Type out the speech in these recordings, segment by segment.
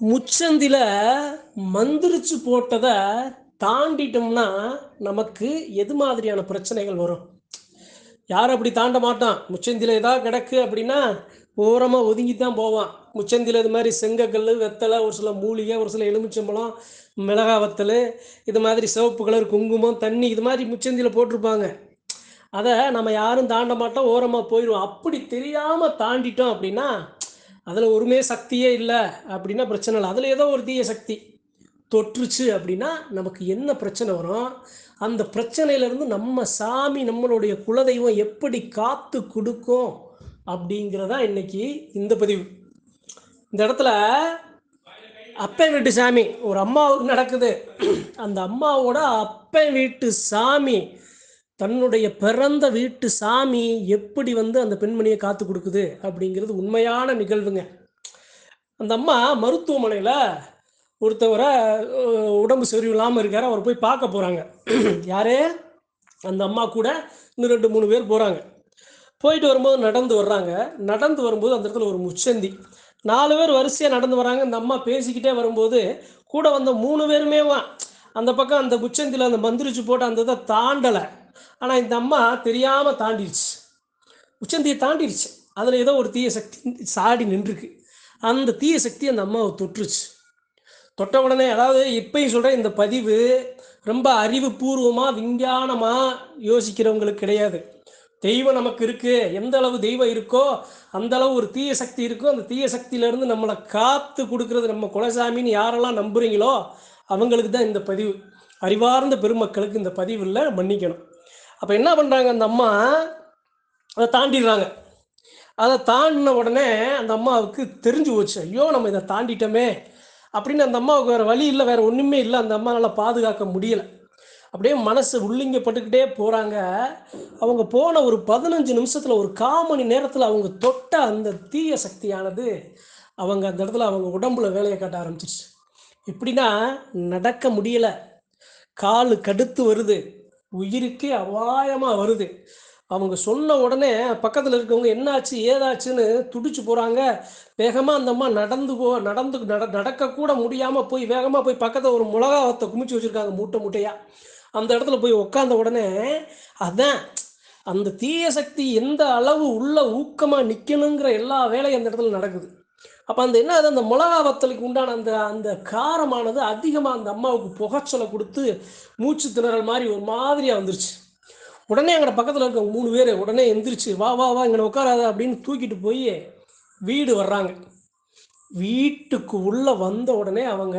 முச்சந்தில மந்திரிச்சு போட்டதை தாண்டிட்டோம்னா நமக்கு எது மாதிரியான பிரச்சனைகள் வரும்? யாரும் அப்படி தாண்ட மாட்டான்? முச்சந்தில ஏதாவது கிடக்கு அப்படின்னா ஓரமாக ஒதுங்கி தான் போவான். முச்சந்தில இது மாதிரி செங்கக்கல் வெத்தலை ஒரு சில மூலிகை ஒரு சில எலுமிச்சம்பழம் மிளகா வத்தல் இது மாதிரி சிவப்பு கலர் குங்குமம் தண்ணி இது மாதிரி முச்சந்தில போட்டிருப்பாங்க. அதை நம்ம யாரும் தாண்ட மாட்டோம் ஓரமாக போயிடுவோம் அப்படி தெரியாமல் தாண்டிட்டோம் அப்படின்னா அதில் ஒருமே சக்தியே இல்லை அப்படின்னா பிரச்சனை இல்லை. அதில் ஏதோ ஒரு தீய சக்தி தொற்றுச்சு அப்படின்னா நமக்கு என்ன பிரச்சனை வரும்? அந்த பிரச்சனையிலேருந்து நம்ம சாமி நம்மளுடைய குலதெய்வம் எப்படி காத்து கொடுக்கும் அப்படிங்கிறதா இன்னைக்கு இந்த பதிவு. இந்த இடத்துல அப்பன் வீட்டு சாமி ஒரு அம்மாவுக்கு நடக்குது. அந்த அம்மாவோட அப்பன் வீட்டு சாமி தன்னுடைய பிறந்த வீட்டு சாமி எப்படி வந்து அந்த பெண்மணியை காத்து கொடுக்குது அப்படிங்கிறது உண்மையான நிகழ்வுங்க. அந்த அம்மா மருத்துவமனையில் ஒருத்தவரை உடம்பு சரியில்லாமல் இருக்கார். அவர் போய் பார்க்க போகிறாங்க யாரே? அந்த அம்மா கூட இன்னும் ரெண்டு மூணு பேர் போகிறாங்க போயிட்டு வரும்போது நடந்து வர்றாங்க. நடந்து வரும்போது அந்த இடத்துல ஒரு முச்சந்தி. நாலு பேர் வரிசையாக நடந்து வராங்க. இந்த அம்மா பேசிக்கிட்டே வரும்போது கூட வந்த மூணு பேருமே அந்த பக்கம் அந்த முச்சந்தியில் அந்த மந்திரிச்சு போட்டு அந்த இதை தாண்டலை. ஆனால் இந்த அம்மா தெரியாமல் தாண்டிடுச்சு. உச்சந்தியை தாண்டிடுச்சு. அதில் ஏதோ ஒரு தீய சக்தி சாடி நின்றுருக்கு. அந்த தீய சக்தி அந்த அம்மாவை தொற்றுச்சு. தொட்ட உடனே அதாவது இப்பயும் சொல்கிறேன் இந்த பதிவு ரொம்ப அறிவுபூர்வமாக விஞ்ஞானமாக யோசிக்கிறவங்களுக்கு கிடையாது. தெய்வம் நமக்கு இருக்குது எந்த அளவு தெய்வம் இருக்கோ அந்த அளவு ஒரு தீய சக்தி இருக்கோ அந்த தீய சக்தியிலேருந்து நம்மளை காத்து கொடுக்கறது நம்ம குலசாமின்னு யாரெல்லாம் நம்புறீங்களோ அவங்களுக்கு தான் இந்த பதிவு. அறிவார்ந்த பெருமக்களுக்கு இந்த பதிவில் மன்னிக்கணும். அப்போ என்ன பண்ணுறாங்க அந்த அம்மா அதை தாண்டிடுறாங்க. அதை தாண்டின உடனே அந்த அம்மாவுக்கு தெரிஞ்சு போச்சு ஐயோ நம்ம இதை தாண்டிட்டோமே அப்படின்னு அந்த அம்மாவுக்கு வேறு வழி இல்லை வேறு ஒன்றுமே இல்லை. அந்த அம்மானால் பாதுகாக்க முடியலை. அப்படியே மனசு உள்ளிங்கப்பட்டுக்கிட்டே போகிறாங்க அவங்க போன ஒரு பதினஞ்சு நிமிஷத்தில் ஒரு கால் மணி நேரத்தில் அவங்க தொட்ட அந்த தீய சக்தியானது அவங்க அந்த இடத்துல அவங்க உடம்புல வேலையை காட்ட ஆரம்பிச்சிருச்சு. எப்படின்னா நடக்க முடியலை. காலு கடுத்து வருது. உயிருக்கே அபாயமாக வருது. அவங்க சொன்ன உடனே பக்கத்தில் இருக்கவங்க என்னாச்சு? ஏதாச்சுன்னு துடிச்சு போகிறாங்க வேகமாக அந்த அம்மா நடந்து போ நடந்து நட நடக்கக்கூட முடியாமல் போய் வேகமாக போய் பக்கத்தில் ஒரு மிளகாவத்தை குமிச்சு வச்சுருக்காங்க மூட்டை மூட்டையாக அந்த இடத்துல போய் உட்காந்த உடனே அதான் அந்த தீய சக்தி எந்த அளவு உள்ள ஊக்கமாக நிற்கணுங்கிற எல்லா வேலையும் அந்த இடத்துல நடக்குது. அப்போ அந்த என்ன அது அந்த மிளகா வத்தலுக்கு உண்டான அந்த அந்த காரமானது அதிகமாக அந்த அம்மாவுக்கு புகைச்சலை கொடுத்து மூச்சு திணறல் மாதிரி ஒரு மாதிரியாக வந்துருச்சு. உடனே எங்கட பக்கத்தில் இருக்க மூணு பேர் உடனே எந்திரிச்சு வா வா வா இங்கே உட்காராத அப்படின்னு தூக்கிட்டு போய் வீடு வர்றாங்க. வீட்டுக்கு உள்ளே வந்த உடனே அவங்க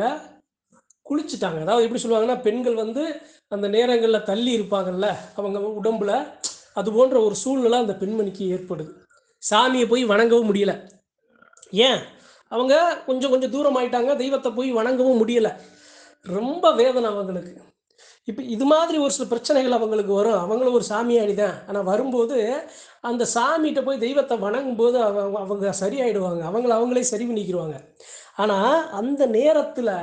குளிச்சுட்டாங்க. அதாவது எப்படி சொல்லுவாங்கன்னா பெண்கள் வந்து அந்த நேரங்களில் தள்ளி இருப்பாங்கல்ல அவங்க உடம்புல அது போன்ற ஒரு சூழ்நிலை அந்த பெண்மணிக்கு ஏற்படுது. சாமியை போய் வணங்கவும் முடியல. ஏன்? அவங்க கொஞ்சம் கொஞ்சம் தூரம் ஆயிட்டாங்க தெய்வத்தை போய் வணங்கவும் முடியலை. ரொம்ப வேதனை அவங்களுக்கு. இப்போ இது மாதிரி ஒரு சில பிரச்சனைகள் அவங்களுக்கு வரும். அவங்களும் ஒரு சாமியாடி தான் ஆனால் வரும்போது அந்த சாமிகிட்ட போய் தெய்வத்தை வணங்கும் போது அவங்க அவங்க சரியாயிடுவாங்க. அவங்கள அவங்களே சரி பண்ணிக்கிடுவாங்க ஆனால் அந்த நேரத்தில்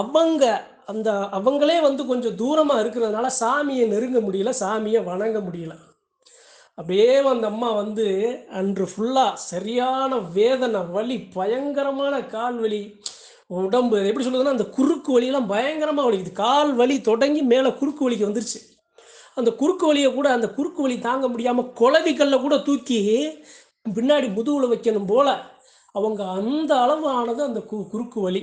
அவங்க அந்த அவங்களே வந்து கொஞ்சம் தூரமாக இருக்கிறதுனால சாமியை நெருங்க முடியல சாமியை வணங்க முடியல. அப்படியே அந்த அம்மா வந்து அன்று ஃபுல்லாக சரியான வேதனை வலி பயங்கரமான கால் வலி உடம்பு எப்படி சொல்லுதுன்னா அந்த குறுக்கு வலியெல்லாம் பயங்கரமாக வலிக்குது கால் வலி தொடங்கி மேலே குறுக்கு வலிக்கு வந்துருச்சு. அந்த குறுக்கு வலியை கூட அந்த குறுக்கு வலி தாங்க முடியாமல் குளவிக்கல்ல கூட தூக்கி பின்னாடி முதுகுல வைக்கணும் போல. அவங்க அந்த அளவு ஆனது அந்த கு குறுக்கு வலி.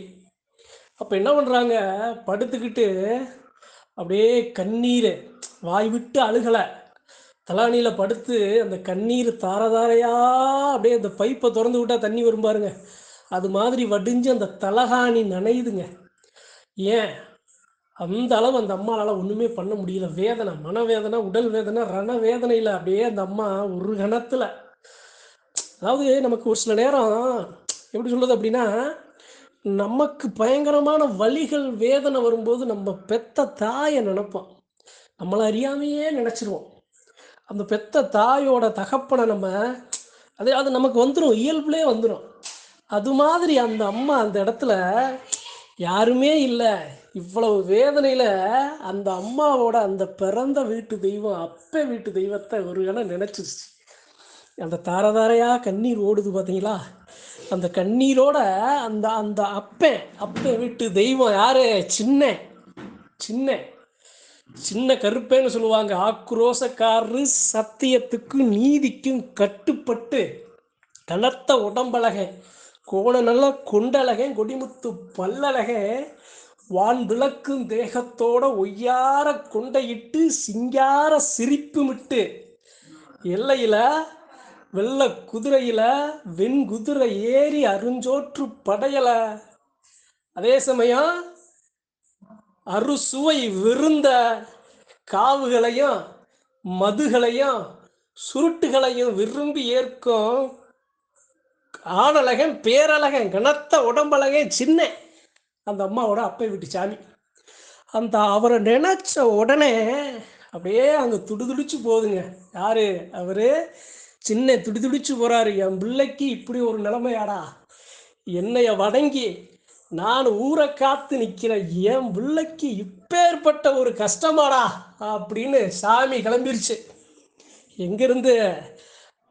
அப்போ என்ன பண்ணுறாங்க படுத்துக்கிட்டு அப்படியே கண்ணீர் வாய் விட்டு அழுகலை. தலானியில் படுத்து அந்த கண்ணீர் தாரதாரையா அப்படியே அந்த பைப்பை திறந்து விட்டால் தண்ணி வரும் பாருங்க. அது மாதிரி வடிஞ்சு அந்த தலகாணி நனையுதுங்க. ஏன்? அந்த அளவு அந்த அம்மாளால் ஒன்றுமே பண்ண முடியல. வேதனை மனவேதனை உடல் வேதனை ரண வேதனையில் அப்படியே அந்த அம்மா ஒரு கணத்தில். அதாவது நமக்கு ஒரு சில நேரம் எப்படி சொல்றது அப்படின்னா நமக்கு பயங்கரமான வழிகள் வேதனை வரும்போது நம்ம பெத்த தாயை நினைப்போம். நம்மளை அறியாமையே நினச்சிருவோம். அந்த பெத்த தாயோட தகப்பனை நம்ம அது அது நமக்கு வந்துடும் இயல்புலே வந்துடும் அது மாதிரி அந்த அம்மா அந்த இடத்துல யாருமே இல்லை. இவ்வளவு வேதனையில் அந்த அம்மாவோட அந்த பிறந்த வீட்டு தெய்வம் அப்பே வீட்டு தெய்வத்தை ஒரு கணம் நினச்சிருச்சு. அந்த தாரதாரையாக கண்ணீர் ஓடுது பார்த்தீங்களா அந்த கண்ணீரோட அந்த அந்த அப்பே அப்பே வீட்டு தெய்வம் யாரு? சின்ன சின்ன. சின்ன கருப்பேன்னு சொல்லுவாங்க. ஆக்ரோசக்காரரு சத்தியத்துக்கும் நீதிக்கும் கட்டுப்பட்டு கனத்த உடம்பழகன் கோண நல்ல கொண்டழகன் கொடிமுத்து பல்லழகன் வான் விளக்கும் தேகத்தோட ஒய்யார கொண்டையிட்டு சிங்கார சிரிப்புமிட்டு. எல்லையில வெள்ள குதிரையில வெண்குதிரை ஏறி அருஞ்சோற்று படையல. அதே சமயம் அறுசுவை விருந்த காவுகளையும் மதுகளையும் சுருட்டுகளையும் விரும்பி ஏற்கும் ஆணழகன் பேரழகன் கனத்த உடம்பழகன் சின்ன. அந்த அம்மாவோட அப்பை விட்டு சாமி. அந்த அவரை நினைச்ச உடனே அப்படியே அங்கே துடிதுடிச்சு போகுதுங்க. யாரு? அவரு? சின்ன துடிதுடிச்சு போறாரு. என் பிள்ளைக்கு இப்படி ஒரு நிலைமையாடா. என்னைய வணங்கி நான் ஊரை காத்து நிற்கிறேன் என் பிள்ளைக்கு இப்பேற்பட்ட ஒரு கஷ்டமாடா அப்படின்னு சாமி கிளம்பிருச்சு. எங்கிருந்து?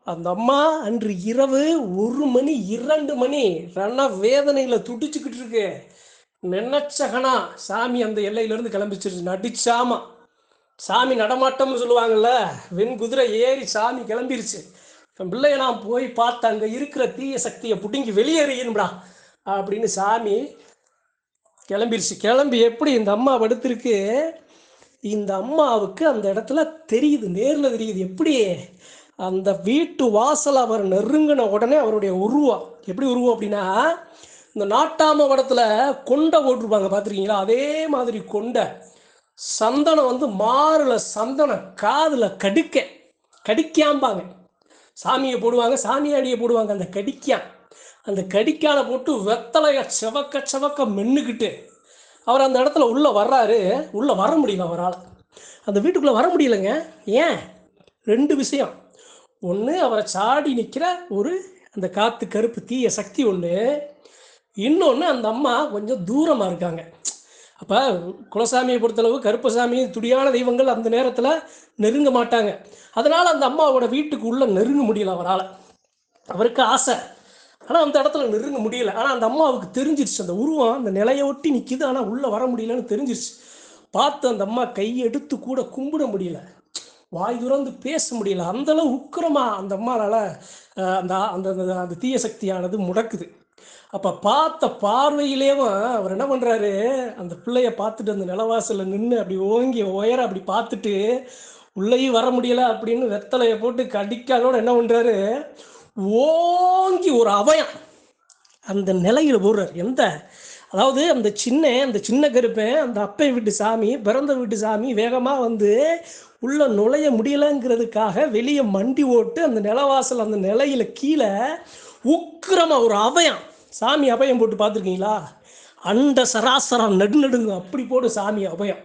அந்த அம்மா அன்று இரவு ஒரு மணி இரண்டு மணி ரண வேதனையில் துடிச்சுக்கிட்டு இருக்கு. நினைச்சகனா சாமி அந்த எல்லையிலேருந்து கிளம்பிச்சிருச்சு. நடிச்சாமா. சாமி நடமாட்டம்னு சொல்லுவாங்கல்ல வெண் குதிரை ஏறி சாமி கிளம்பிருச்சு. பிள்ளைய நான் போய் பார்த்து அங்கே இருக்கிற தீய சக்தியை பிடுங்கி வெளியேறியணும்டா அப்படின்னு சாமி கிளம்பிருச்சு. கிளம்பி எப்படி இந்த அம்மா படுத்திருக்கு? இந்த அம்மாவுக்கு அந்த இடத்துல தெரியுது நேரில் தெரியுது. எப்படி அந்த வீட்டு வாசல் அவர் நெருங்கின உடனே அவருடைய உருவம். எப்படி உருவம் அப்படின்னா இந்த நாட்டாம படத்தில் கொண்டை போட்டிருப்பாங்க பார்த்துருக்கீங்களா? அதே மாதிரி கொண்டை. சந்தனம் வந்து மாறில் சந்தனம் காதில் கடிக்க. கடிக்காம்பாங்க. சாமியை போடுவாங்க சாமியாடியை போடுவாங்க அந்த கடிக்கான் அந்த கடிக்கால போட்டு வெத்தலைய செவக்க செவக்க மென்னுக்கிட்டு அவர் அந்த இடத்துல உள்ளே வர்றாரு. உள்ளே வர முடியல அவரால்? அந்த வீட்டுக்குள்ளே வர முடியலைங்க. ஏன்? ரெண்டு விஷயம். ஒன்று அவரை சாடி நிற்கிற ஒரு அந்த காற்று கருப்பு தீய சக்தி ஒன்று இன்னொன்று அந்த அம்மா கொஞ்சம் தூரமாக இருக்காங்க. அப்போ குலசாமியை பொறுத்தளவு கருப்பசாமி துடியான தெய்வங்கள் அந்த நேரத்தில் நெருங்க மாட்டாங்க. அதனால் அந்த அம்மாவோட வீட்டுக்கு உள்ளே நெருங்க முடியல அவரால். அவருக்கு ஆசை. ஆனால் அந்த இடத்துல நெருங்க முடியல. ஆனால் அந்த அம்மாவுக்கு தெரிஞ்சிருச்சு. அந்த உருவம் அந்த நிலையை ஒட்டி நிற்கிது ஆனால் உள்ளே வர முடியலன்னு தெரிஞ்சிருச்சு. பார்த்து அந்த அம்மா கையெடுத்து கூட கும்பிட முடியல. வாய் துறந்து பேச முடியல. அந்தளவு உக்கிரமாக அந்த அம்மாவால் அந்த அந்த அந்த- தீய சக்தியானது முடக்குது. அப்போ பார்த்த பார்வையிலேவும் அவர் என்ன பண்ணுறாரு அந்த பிள்ளைய பார்த்துட்டு அந்த நிலவாசலில் நின்று அப்படி ஓங்கி உயர அப்படி பார்த்துட்டு உள்ளேயும் வர முடியல அப்படின்னு வெத்தலையை போட்டு கடிக்காலோட என்ன பண்ணுறாரு ஓங்கி ஒரு அவயம். அந்த நிலையில் போடுறார் எந்த? அதாவது அந்த சின்ன அந்த சின்ன கருப்பேன் அந்த அப்பை வீட்டு சாமி பிறந்த வீட்டு சாமி வேகமாக வந்து உள்ள நுழைய முடியலைங்கிறதுக்காக வெளியே மண்டி ஓட்டு அந்த நிலவாசல் அந்த நிலையில கீழே உக்கிரமாக ஒரு அவயம். சாமி அபயம் போட்டு பார்த்துருக்கீங்களா? அண்ட சராசரம் நடுநடுங்க அப்படி போடு சாமி அபயம்.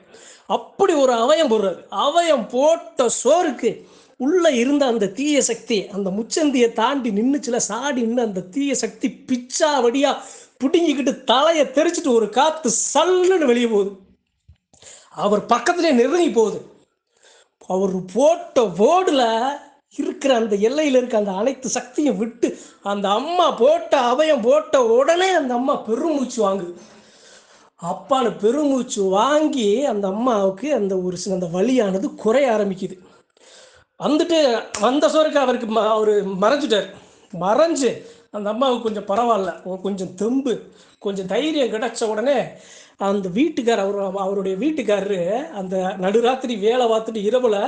அப்படி ஒரு அவயம் போடுறாரு. அவயம் போட்ட சோறுக்கு உள்ள இருந்த அந்த தீய சக்தி அந்த முச்சந்தியை தாண்டி நின்றுச்சுல சாடி நின்று அந்த தீய சக்தி பிச்சா வடியா பிடுங்கிக்கிட்டு தலையை தெரிச்சிட்டு ஒரு காத்து சல்லுன்னு வெளியே போகுது. அவர் பக்கத்திலே நெருங்கி போகுது. அவர் போட்ட போர்டில் இருக்கிற அந்த எல்லையில் இருக்க அந்த அனைத்து சக்தியும் விட்டு அந்த அம்மா போட்ட அவயம் போட்ட உடனே அந்த அம்மா பெருமூச்சு வாங்குது. அப்பான்னு பெருமூச்சு வாங்கி அந்த அம்மாவுக்கு அந்த ஒரு சில அந்த வலியானது குறைய ஆரம்பிக்குது. வந்துட்டு வந்த சோருக்கு அவருக்கு ம அவர் மறைஞ்சிட்டார். மறைஞ்சு அந்த அம்மாவுக்கு கொஞ்சம் பரவாயில்ல. கொஞ்சம் தெம்பு கொஞ்சம் தைரியம் கிடைச்ச உடனே அந்த வீட்டுக்கார் அவர் அவருடைய வீட்டுக்காரரு அந்த நடுராத்திரி வேலை பார்த்துட்டு இரவில்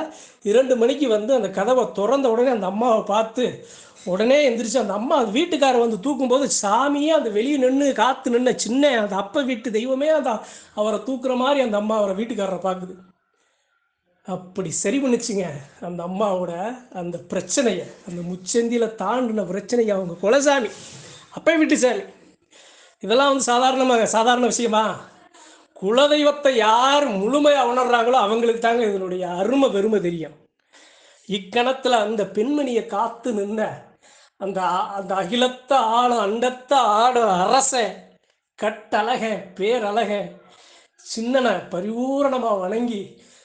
இரண்டு மணிக்கு வந்து அந்த கதவை திறந்த உடனே அந்த அம்மாவை பார்த்து உடனே எந்திரிச்சு அந்த அம்மா அந்த வீட்டுக்காரர் வந்து தூக்கும்போது சாமியே அந்த வெளியே நின்று காத்து நின்ன சின்ன அந்த அப்ப வீட்டு தெய்வமே அந்த அவரை தூக்குற மாதிரி அந்த அம்மா அவரை வீட்டுக்காரரை பார்க்குது. அப்படி சரி பண்ணுச்சுங்க. அந்த அம்மாவோட அந்த பிரச்சனையை அந்த முச்சந்தியில் தாண்டின பிரச்சனையை அவங்க குலசாமி. அப்பே வீட்டு சாமி இதெல்லாம் வந்து சாதாரணமாக சாதாரண விஷயமா? குலதெய்வத்தை யார் முழுமையாக உணர்றாங்களோ அவங்களுக்கு தாங்க இதனுடைய அருமை பெருமை தெரியும். இக்கணத்தில் அந்த பெண்மணியை காத்து நின்ன அந்த அ- அந்த அகிலத்த ஆள அண்டத்த ஆட அரச கட்டழக பேரழக சின்னனை பரிபூரணமாக வணங்கி